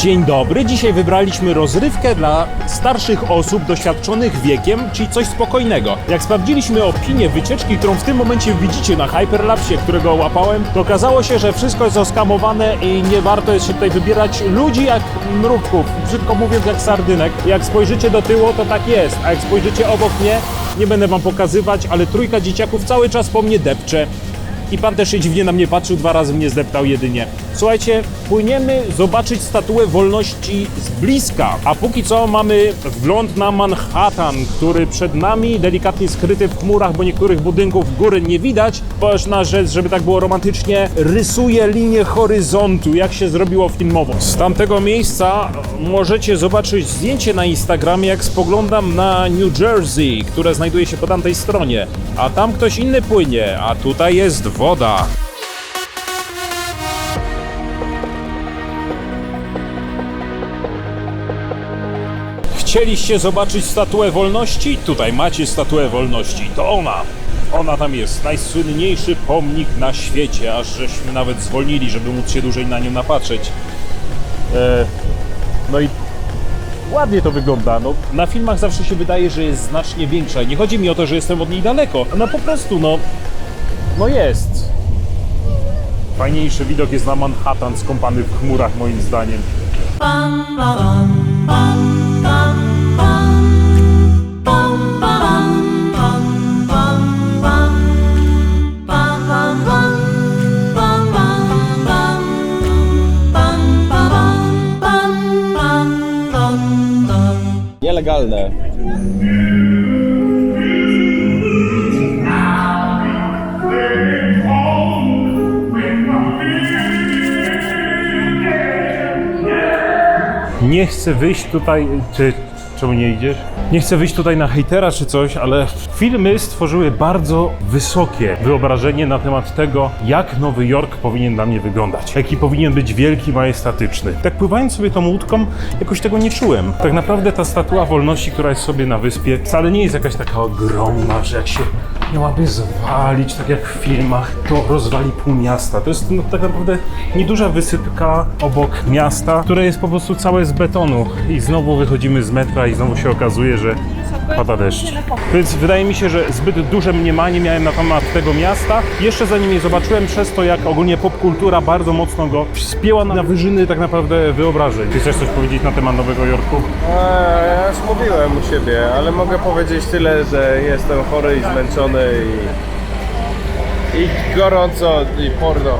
Dzień dobry, dzisiaj wybraliśmy rozrywkę dla starszych osób doświadczonych wiekiem, czyli coś spokojnego. Jak sprawdziliśmy opinię wycieczki, którą w tym momencie widzicie na Hyperlapsie, którego łapałem, to okazało się, że wszystko jest oskamowane i nie warto jest się tutaj wybierać ludzi jak mrówków, brzydko mówiąc jak sardynek. Jak spojrzycie do tyłu, to tak jest, a jak spojrzycie obok mnie, nie będę wam pokazywać, ale trójka dzieciaków cały czas po mnie depcze. I pan też się dziwnie na mnie patrzył, dwa razy mnie zdeptał jedynie. Słuchajcie, płyniemy zobaczyć statuę wolności z bliska. A póki co mamy wgląd na Manhattan, który przed nami, delikatnie skryty w chmurach, bo niektórych budynków góry nie widać. Ważna rzecz, żeby tak było romantycznie, rysuje linię horyzontu, jak się zrobiło filmowo. Z tamtego miejsca możecie zobaczyć zdjęcie na Instagramie, jak spoglądam na New Jersey, które znajduje się po tamtej stronie. A tam ktoś inny płynie, a tutaj jest woda. Chcieliście zobaczyć statuę wolności? Tutaj macie statuę wolności. To ona. Ona tam jest. Najsłynniejszy pomnik na świecie, aż żeśmy nawet zwolnili, żeby móc się dłużej na nią napatrzeć. E, no i ładnie to wygląda. No, na filmach zawsze się wydaje, że jest znacznie większa. Nie chodzi mi o to, że jestem od niej daleko. No po prostu, no, no jest. Fajniejszy widok jest na Manhattan skąpany w chmurach, moim zdaniem. Nie chcę wyjść tutaj. Ty czemu nie idziesz? Nie chcę wyjść tutaj na hejtera czy coś, ale filmy stworzyły bardzo wysokie wyobrażenie na temat tego, jak Nowy Jork powinien dla mnie wyglądać. Jaki powinien być wielki, majestatyczny. Tak pływając sobie tą łódką, jakoś tego nie czułem. Tak naprawdę ta statua wolności, która jest sobie na wyspie, wcale nie jest jakaś taka ogromna, że jak się miałaby zwalić, tak jak w filmach, to rozwali pół miasta. To jest no, tak naprawdę nieduża wysypka obok miasta, które jest po prostu całe z betonu. I znowu wychodzimy z metra i znowu się okazuje, że pada deszcz. Więc wydaje mi się, że zbyt duże mniemanie miałem na temat tego miasta. Jeszcze zanim je zobaczyłem, przez to jak ogólnie popkultura bardzo mocno go spięła na wyżyny tak naprawdę wyobrażeń. Czy chcesz coś powiedzieć na temat Nowego Jorku? Eee, ja już mówiłem u siebie, ale mogę powiedzieć tyle, że jestem chory i zmęczony i, i gorąco i porno.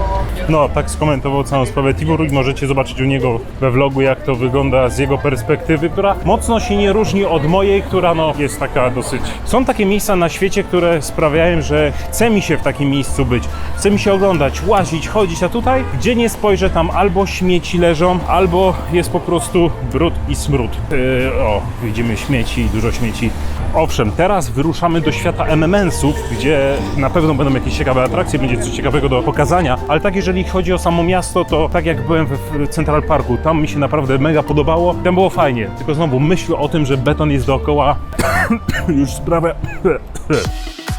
No, tak skomentował całą sprawę Tibur i możecie zobaczyć u niego we vlogu, jak to wygląda z jego perspektywy, która mocno się nie różni od mojej, która no jest taka dosyć... Są takie miejsca na świecie, które sprawiają, że chce mi się w takim miejscu być. Chce mi się oglądać, łazić, chodzić, a tutaj, gdzie nie spojrzę, tam albo śmieci leżą, albo jest po prostu brud i smród. Yy, o, widzimy śmieci, dużo śmieci. Owszem, teraz wyruszamy do świata MMS-ów, gdzie na pewno będą jakieś ciekawe atrakcje, będzie coś ciekawego do pokazania, ale tak jeżeli chodzi o samo miasto, to tak jak byłem w Central Parku, tam mi się naprawdę mega podobało, tam było fajnie, tylko znowu myśl o tym, że beton jest dookoła, już sprawia...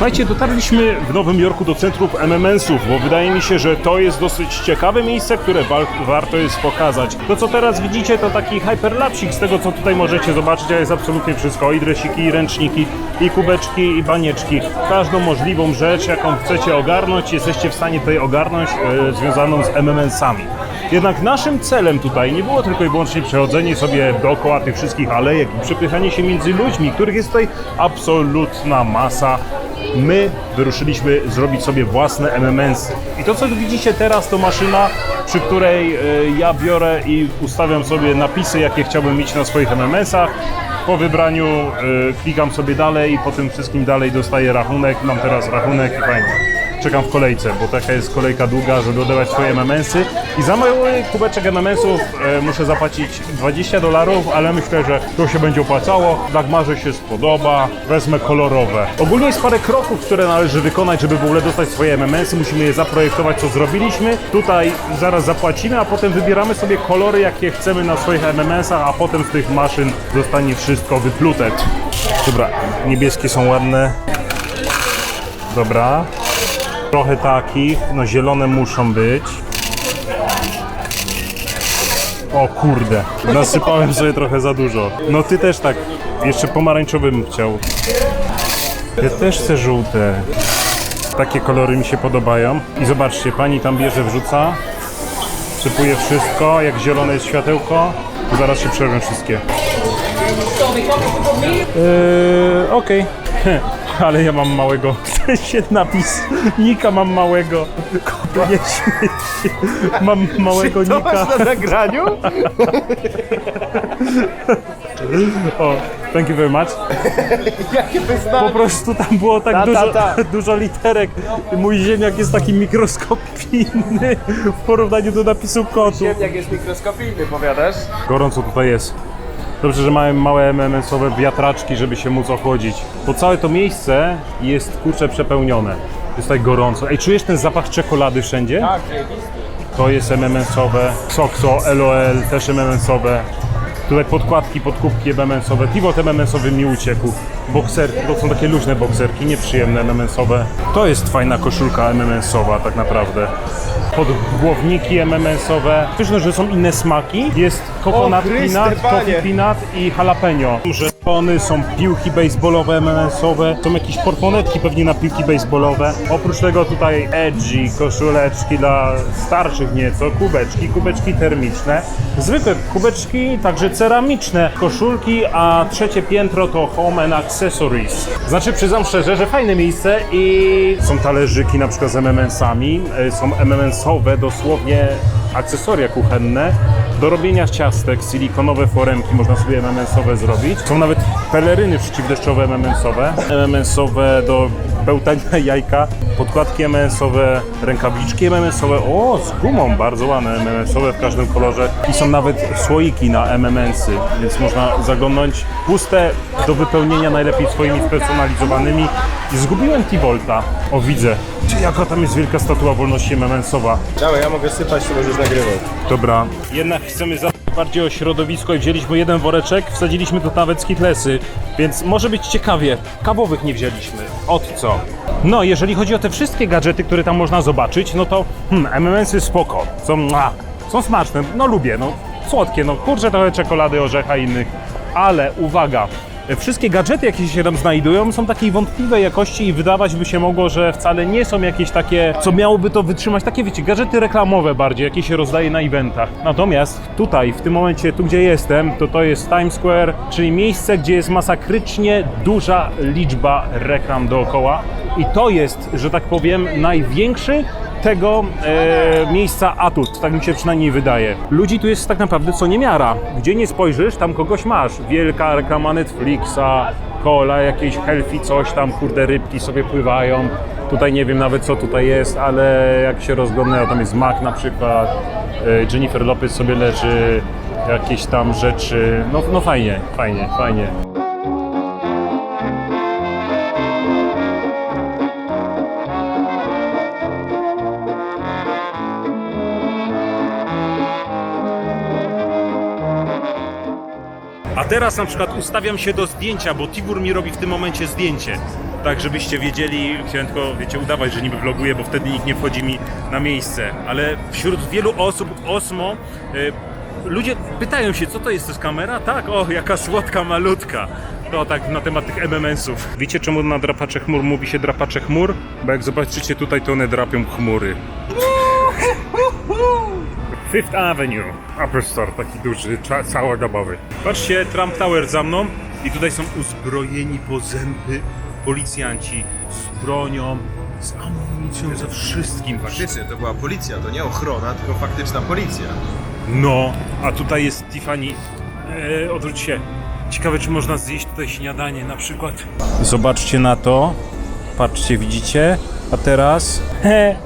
Słuchajcie, dotarliśmy w Nowym Jorku do centrum MMS-ów, bo wydaje mi się, że to jest dosyć ciekawe miejsce, które wa- warto jest pokazać. To, co teraz widzicie, to taki hyperlapsik z tego, co tutaj możecie zobaczyć, a jest absolutnie wszystko. I dresiki, i ręczniki, i kubeczki, i banieczki. Każdą możliwą rzecz, jaką chcecie ogarnąć, jesteście w stanie tutaj ogarnąć, e, związaną z MMS-ami. Jednak naszym celem tutaj nie było tylko i wyłącznie przechodzenie sobie dookoła tych wszystkich alejek i przepychanie się między ludźmi, których jest tutaj absolutna masa. My wyruszyliśmy zrobić sobie własne MMS. I to, co widzicie teraz, to maszyna, przy której e, ja biorę i ustawiam sobie napisy, jakie chciałbym mieć na swoich MMS-ach. Po wybraniu e, klikam sobie dalej i po tym wszystkim dalej dostaję rachunek. Mam teraz rachunek i fajnie. Czekam w kolejce, bo taka jest kolejka długa, żeby odebrać swoje MMS-y. I za mój kubeczek MMS-ów e, muszę zapłacić 20 dolarów, ale myślę, że to się będzie opłacało. Dagmarze się spodoba, wezmę kolorowe. Ogólnie jest parę kroków, które należy wykonać, żeby w ogóle dostać swoje MMS-y. Musimy je zaprojektować, co zrobiliśmy. Tutaj zaraz zapłacimy, a potem wybieramy sobie kolory, jakie chcemy na swoich MMS-ach, a potem z tych maszyn zostanie wszystko wyplute. Dobra, niebieskie są ładne. Dobra. Trochę takich, no zielone muszą być. O kurde, nasypałem sobie trochę za dużo. No ty też tak, jeszcze pomarańczowy chciał. Ja też chcę żółte. Takie kolory mi się podobają. I zobaczcie, pani tam bierze, wrzuca, sypuje wszystko, jak zielone jest światełko, zaraz się przerwę wszystkie. Yy, Okej. Ale ja mam małego. W sensie napis Nika mam małego. Nie śmieci. Mam małego Nika. na nagraniu? O, thank you very much. Jakie Po wyznanie? prostu tam było tak Ta, ta, dużo, ta. dużo literek. Mój ziemniak jest taki mikroskopijny w porównaniu do napisu kotu. Ziemniak jest mikroskopijny, powiadasz? Gorąco tutaj jest. Dobrze, że mamy małe MMS-owe wiatraczki, żeby się móc ochłodzić. Bo całe to miejsce jest kurczę przepełnione. Jest tutaj gorąco. Ej, czujesz ten zapach czekolady wszędzie? Tak, To jest MMS-owe. Soxo, LOL, też MMS-owe. Tutaj podkładki, podkubki MMS-owe. Tivot MMS-owy mi uciekł. Bokserki, to są takie luźne bokserki, nieprzyjemne MMS-owe. To jest fajna koszulka MMS-owa tak naprawdę. Podgłowniki MMS-owe. Pyszne, że są inne smaki. Jest coconut Chryste, peanut, panie. coffee peanut i jalapeno. Żetony, są piłki baseballowe MMS-owe, są jakieś portmonetki pewnie na piłki baseballowe. Oprócz tego tutaj edgy, koszuleczki dla starszych nieco, kubeczki, kubeczki termiczne, zwykłe kubeczki, także ceramiczne koszulki, a trzecie piętro to home and accessories. Znaczy przyznam szczerze, że fajne miejsce i są talerzyki na przykład z MMS-ami, y, są MMS-owe dosłownie akcesoria kuchenne do robienia ciastek, silikonowe foremki można sobie MMS-owe zrobić. Są nawet peleryny przeciwdeszczowe MMS-owe, MMS-owe do bełtania jajka, podkładki MMS-owe, rękawiczki MMS-owe, o z gumą, bardzo ładne MMS-owe w każdym kolorze i są nawet słoiki na MMS-y, więc można zaglądnąć puste do wypełnienia najlepiej swoimi spersonalizowanymi i zgubiłem T-Volta, o widzę, Czy jaka tam jest wielka statua wolności MMS-owa. Dawaj, ja mogę sypać, to możesz nagrywać. Dobra. Jednak chcemy zadbać bardziej o środowisko i wzięliśmy jeden woreczek, wsadziliśmy to nawet skitlesy, więc może być ciekawie. Kawowych nie wzięliśmy. Od co? No, jeżeli chodzi o te wszystkie gadżety, które tam można zobaczyć, no to hmm, MMS-y spoko. Są, a, są smaczne, no lubię, no słodkie, no kurczę trochę czekolady, orzecha i innych. Ale uwaga, Wszystkie gadżety, jakie się tam znajdują, są takiej wątpliwej jakości i wydawać by się mogło, że wcale nie są jakieś takie, co miałoby to wytrzymać, takie wiecie, gadżety reklamowe bardziej, jakie się rozdaje na eventach. Natomiast tutaj, w tym momencie, tu gdzie jestem, to to jest Times Square, czyli miejsce, gdzie jest masakrycznie duża liczba reklam dookoła i to jest, że tak powiem, największy tego e, miejsca atut, tak mi się przynajmniej wydaje. Ludzi tu jest tak naprawdę co niemiara. Gdzie nie spojrzysz, tam kogoś masz. Wielka reklama Netflixa, cola, jakieś healthy coś tam, kurde, rybki sobie pływają. Tutaj nie wiem nawet co tutaj jest, ale jak się rozglądnę, tam jest Mac na przykład, e, Jennifer Lopez sobie leży, jakieś tam rzeczy. No, no fajnie, fajnie, fajnie. A teraz na przykład ustawiam się do zdjęcia, bo Tibur mi robi w tym momencie zdjęcie. Tak, żebyście wiedzieli, chciałem tylko, wiecie, udawać, że niby vloguję, bo wtedy nikt nie wchodzi mi na miejsce. Ale wśród wielu osób Osmo y, ludzie pytają się, co to jest, to jest kamera? Tak, o, jaka słodka, malutka. To tak na temat tych MMS-ów. Wiecie, czemu na drapacze chmur mówi się drapacze chmur? Bo jak zobaczycie tutaj, to one drapią chmury. Fifth Avenue, Upper Store, taki duży, cza- całodobowy. Patrzcie, Trump Tower za mną i tutaj są uzbrojeni po zęby policjanci z bronią, z amunicją, ze wszystkim. Faktycznie, to była policja, to nie ochrona, tylko faktyczna policja. No, a tutaj jest Tiffany. E, odwróć się. Ciekawe, czy można zjeść tutaj śniadanie na przykład. Zobaczcie na to. Patrzcie, widzicie? A teraz... He,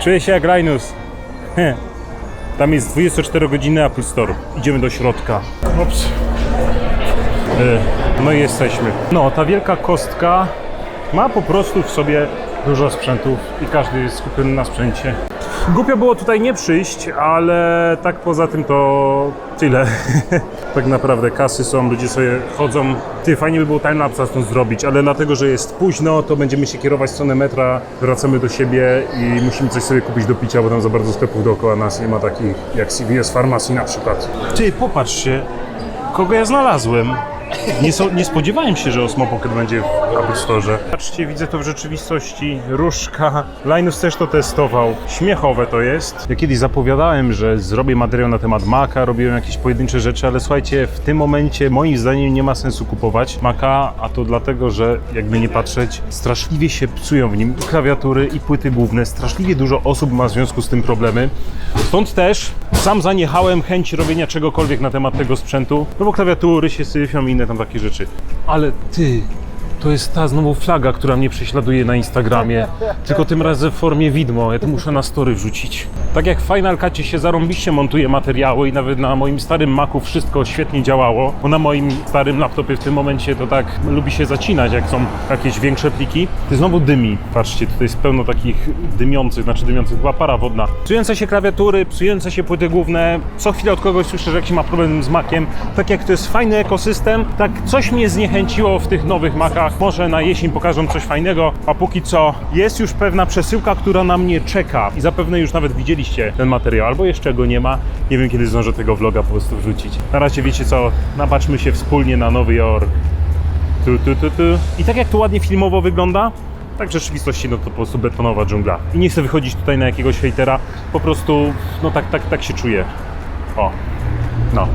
czuję się jak Rhinus. Tam jest 24 godziny Apple Store. Idziemy do środka. Ops. E, No i jesteśmy. No, ta wielka kostka ma po prostu w sobie dużo sprzętów i każdy jest skupiony na sprzęcie. Głupio było tutaj nie przyjść, ale tak poza tym to tyle. Tak naprawdę kasy są, ludzie sobie chodzą. Ty, fajnie by było timelapsa stąd zrobić, ale dlatego, że jest późno, to będziemy się kierować w stronę metra, wracamy do siebie i musimy coś sobie kupić do picia, bo tam za bardzo sklepów dookoła nas nie ma takich jak CVS Pharmacy na przykład. Ty, popatrzcie, kogo ja znalazłem. Nie, so, nie spodziewałem się, że Osmo Pocket będzie w Apple Store. Patrzcie, widzę to w rzeczywistości. Różka. Linus też to testował. Śmiechowe to jest. Ja kiedyś zapowiadałem, że zrobię materiał na temat Maca, robiłem jakieś pojedyncze rzeczy, ale słuchajcie, w tym momencie moim zdaniem nie ma sensu kupować Maca, a to dlatego, że jakby nie patrzeć, straszliwie się psują w nim klawiatury i płyty główne. Straszliwie dużo osób ma w związku z tym problemy. Stąd też sam zaniechałem chęci robienia czegokolwiek na temat tego sprzętu, no bo klawiatury się syfią i inne tam takie rzeczy. Ale ty, to jest ta znowu flaga, która mnie prześladuje na Instagramie, tylko tym razem w formie widmo. Ja to muszę na story wrzucić. Tak jak w Final Cutie się zarąbiście montuje materiały i nawet na moim starym Macu wszystko świetnie działało, bo na moim starym laptopie w tym momencie to tak lubi się zacinać, jak są jakieś większe pliki. To znowu dymi. Patrzcie, tutaj jest pełno takich dymiących, znaczy dymiących, chyba para wodna. Psujące się klawiatury, psujące się płyty główne. Co chwilę od kogoś słyszę, że jakiś ma problem z Maciem. Tak jak to jest fajny ekosystem, tak coś mnie zniechęciło w tych nowych Macach. Może na jesień pokażą coś fajnego, a póki co jest już pewna przesyłka, która na mnie czeka. I zapewne już nawet widzieliście ten materiał, albo jeszcze go nie ma. Nie wiem, kiedy zdążę tego vloga po prostu wrzucić. Na razie wiecie co, napatrzmy się wspólnie na Nowy Jork. Tu, tu, tu, tu. I tak jak to ładnie filmowo wygląda, tak w rzeczywistości no to po prostu betonowa dżungla. I nie chcę wychodzić tutaj na jakiegoś hejtera, po prostu no tak, tak, tak się czuję. O, no.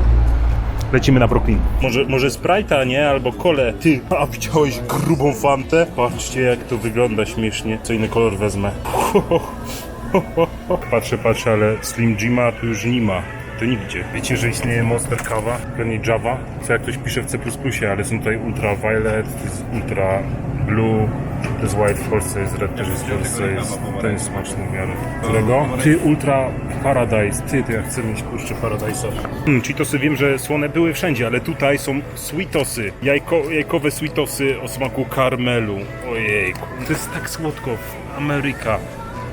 Lecimy na Brooklyn. Może, może Sprite'a, nie? Albo kole. Ty, a widziałeś grubą fantę? Patrzcie jak to wygląda śmiesznie. Co inny kolor wezmę. Patrzę, patrzę, ale Slim Jima tu już nie ma. To nigdzie. Wiecie, że istnieje Monster Kawa, pewnie Java, co jak ktoś pisze w C++, ale są tutaj Ultraviolet, to jest Ultra Blue, to jest White w Polsce, jest Red też jest w Polsce, jest, ten jest smaczny w miarę. Którego? Ty, Ultra Paradise, ty, to ja chcę mieć kurczę Paradise'a. Hmm, Cheetosy wiem, że słone były wszędzie, ale tutaj są sweetosy, jajko, jajkowe sweetosy o smaku karmelu. Ojejku, to jest tak słodko w Ameryka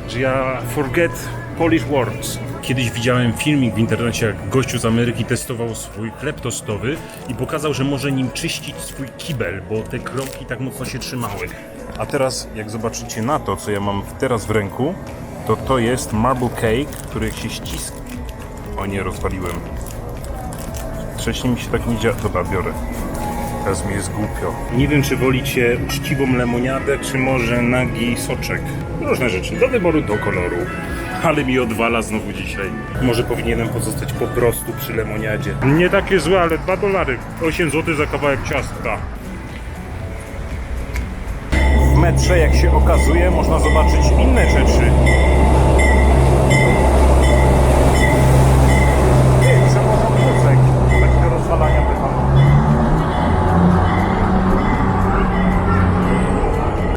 że ja forget Polish words. Kiedyś widziałem filmik w internecie, jak gościu z Ameryki testował swój chleb tostowy i pokazał, że może nim czyścić swój kibel, bo te kromki tak mocno się trzymały. A teraz, jak zobaczycie na to, co ja mam teraz w ręku, to to jest marble cake, który się ściska... O nie, rozwaliłem. Wcześniej mi się tak nie działa. Dobra, biorę. Teraz mi jest głupio. Nie wiem, czy wolicie uczciwą lemoniadę, czy może nagi soczek. Różne rzeczy, do wyboru, do koloru. Ale mi odwala znowu dzisiaj. Może powinienem pozostać po prostu przy lemoniadzie. Nie takie złe, ale 2 dolary. 8 zł za kawałek ciastka. Metrze, jak się okazuje, można zobaczyć inne rzeczy. Betonu.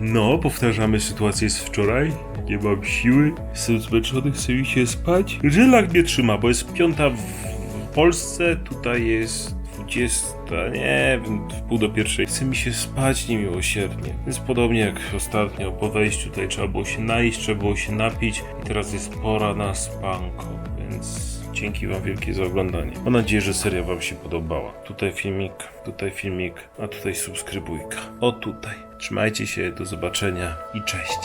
No, powtarzamy sytuację z wczoraj. Nie mam siły, jestem zmęczony, chce mi się spać. Żylak mnie trzyma, bo jest piąta w Polsce, tutaj jest dwudziesta, nie w pół do pierwszej. Chce mi się spać niemiłosiernie. Więc podobnie jak ostatnio, po wejściu tutaj trzeba było się najeść, trzeba było się napić i teraz jest pora na spanko, więc... Dzięki Wam wielkie za oglądanie. Mam nadzieję, że seria Wam się podobała. Tutaj filmik, tutaj filmik, a tutaj subskrybujka. O tutaj. Trzymajcie się, do zobaczenia i cześć.